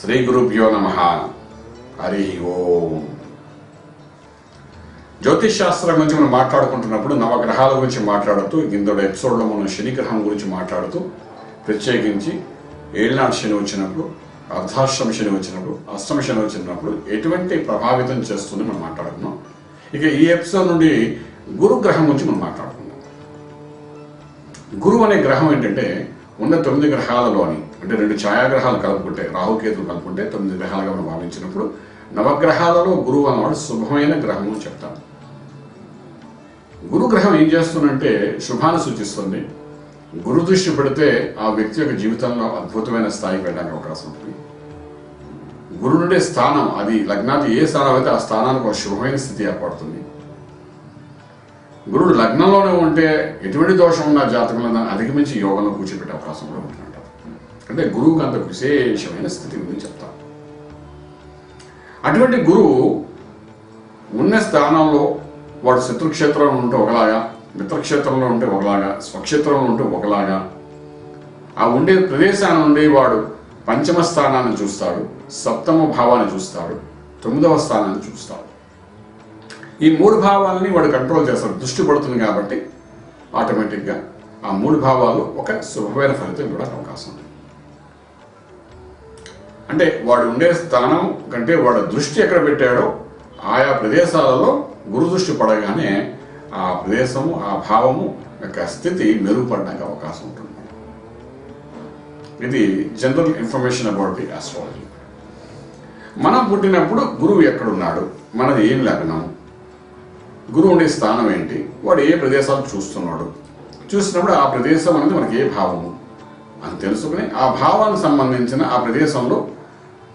శ్రీ గురుభ్యో నమ. హరి ఓం. జ్యోతిష్ శాస్త్రం గురించి మనం మాట్లాడుకుంటున్నప్పుడు నవగ్రహాల గురించి మాట్లాడుతూ ఇందులో ఎపిసోడ్లో మనం శనిగ్రహం గురించి మాట్లాడుతూ ప్రత్యేకించి ఏళ్ళనాడు శని వచ్చినప్పుడు అర్ధాశ్రమ శని వచ్చినప్పుడు అష్టమ శని వచ్చినప్పుడు ఎటువంటి ప్రభావితం చేస్తుంది మనం మాట్లాడుకున్నాం ఇక ఈ ఎపిసోడ్ నుండి గురు గ్రహం గురించి మనం మాట్లాడుకుందాం. గురువు అనే గ్రహం ఏంటంటే ఉన్న తొమ్మిది గ్రహాలలోని అంటే రెండు ఛాయాగ్రహాలు కలుపుకుంటే రాహుకేతులు కలుపుకుంటే తొమ్మిది గ్రహాలుగా మనం భావించినప్పుడు నవగ్రహాలలో గురువు అన్నవాడు శుభమైన గ్రహం చెప్తాను గురు గ్రహం ఏం చేస్తుందంటే శుభాన్ని సూచిస్తుంది. గురు దృష్టి పెడితే ఆ వ్యక్తి యొక్క జీవితంలో అద్భుతమైన స్థాయికి వెళ్ళడానికి అవకాశం ఉంటుంది. గురు నుండే స్థానం అది లగ్నాది ఏ స్థానం అయితే ఆ స్థానానికి ఒక శుభమైన స్థితి ఏర్పడుతుంది. గురుడు లగ్నంలోనే ఉంటే ఎటువంటి దోషం ఉన్న జాతకంలో దాన్ని అధిగమించి యోగంలో కూర్చోబెట్టే అవకాశం కూడా ఉంటుంది. అంటే గురువుకి అంత విశేషమైన స్థితి గురించి చెప్తాం అటువంటి గురువు ఉన్న స్థానంలో వాడు శత్రుక్షేత్రంలో ఉంటే ఒకలాగా మిత్రక్షేత్రంలో ఉంటే ఒకలాగా స్వక్షేత్రంలో ఉంటే ఒకలాగా ఆ ఉండే ప్రదేశాన్ని ఉండి వాడు పంచమ స్థానాన్ని చూస్తాడు సప్తమ భావాన్ని చూస్తాడు తొమ్మిదవ స్థానాన్ని చూస్తాడు. ఈ మూడు భావాలని వాడు కంట్రోల్ చేస్తాడు దృష్టి పడుతుంది కాబట్టి ఆటోమేటిక్గా ఆ మూడు భావాలు ఒక శుభమైన ఫలితం ఇవ్వడానికి అవకాశం ఉంది. అంటే వాడు ఉండే స్థానం కంటే వాడు దృష్టి ఎక్కడ పెట్టాడో ఆయా ప్రదేశాలలో గురు దృష్టి పడగానే ఆ ప్రదేశము ఆ భావము యొక్క స్థితి మెరుగుపడడానికి అవకాశం ఉంటుంది. ఇది general information about the astrology మనం పుట్టినప్పుడు గురువు ఎక్కడున్నాడు? మనది ఏం లగ్నం? గురువు ఉండే స్థానం ఏంటి? వాడు ఏ ప్రదేశాలు చూస్తున్నాడు? చూసినప్పుడు ఆ ప్రదేశం అనేది మనకి ఏ భావము? అని తెలుసుకుని ఆ భావానికి సంబంధించిన ఆ ప్రదేశంలో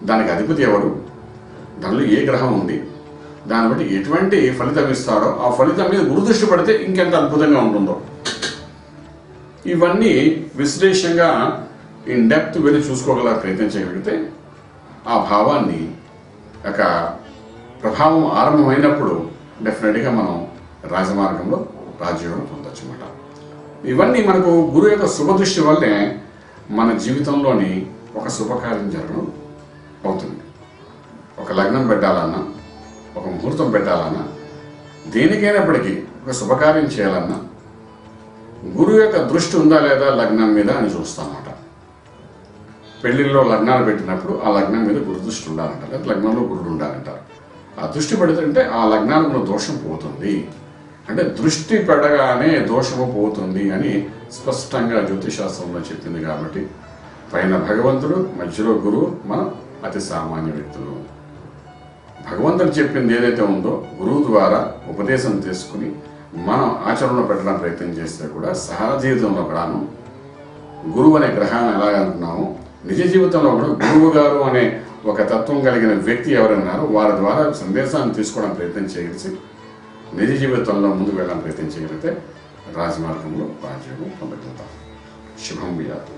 దానికి అధిపతి ఎవరు దానిలో ఏ గ్రహం ఉంది? దాన్ని బట్టి ఎటువంటి ఫలితం ఇస్తాడో ఆ ఫలితం మీద గురుదృష్టి పడితే ఇంకెంత అద్భుతంగా ఉంటుందో. ఇవన్నీ విశ్లేషంగా ఇన్ డెప్త్ వెళ్ళి చూసుకోగల ప్రయత్నం చేయగలిగితే ఆ భావాన్ని ఒక ప్రభావం ఆరంభమైనప్పుడు డెఫినెట్గా మనం రాజమార్గంలో రాజయోగం పొందొచ్చు అన్నమాట ఇవన్నీ మనకు గురువు యొక్క శుభదృష్టి వల్లే మన జీవితంలోని ఒక శుభకార్యం జరగడం అవుతుంది. ఒక లగ్నం పెట్టాలన్నా ఒక ముహూర్తం పెట్టాలన్నా దేనికైనప్పటికీ ఒక శుభకార్యం చేయాలన్నా గురువు యొక్క దృష్టి ఉందా లేదా లగ్నం మీద అని చూస్తామన్నమాట. పెళ్ళిళ్ళలో లగ్నాలు పెట్టినప్పుడు ఆ లగ్నం మీద గురు దృష్టి ఉండాలంటారు లేదా లగ్నంలో గురుడు ఉండాలంటారు. ఆ దృష్టి పెడుతుంటే ఆ లగ్నానికి దోషం పోతుంది. అంటే దృష్టి పెడగానే దోషము పోతుంది అని స్పష్టంగా జ్యోతిశాస్త్రంలో చెప్పింది కాబట్టి పైన భగవంతుడు మధ్యలో గురువు మనం అతి సామాన్య వ్యక్తులు భగవంతుడు చెప్పింది ఏదైతే ఉందో గురువు ద్వారా ఉపదేశం తీసుకుని మనం ఆచరణలో పెట్టడానికి ప్రయత్నం చేస్తే కూడా సహజ జీవితంలో కూడాను గురువు అనే గ్రహాన్ని ఎలా అంటున్నాము నిజ జీవితంలో కూడా గురువు గారు అనే ఒక తత్వం కలిగిన వ్యక్తి ఎవరన్నారో వారి ద్వారా సందేశాన్ని తీసుకోవడానికి ప్రయత్నం చేయగలిసి నిజ జీవితంలో ముందుకు వెళ్ళడానికి ప్రయత్నం చేయగలిగితే రాజమార్గంలో రాజ్యము పొందగలుగుతాం. శుభం వియాతం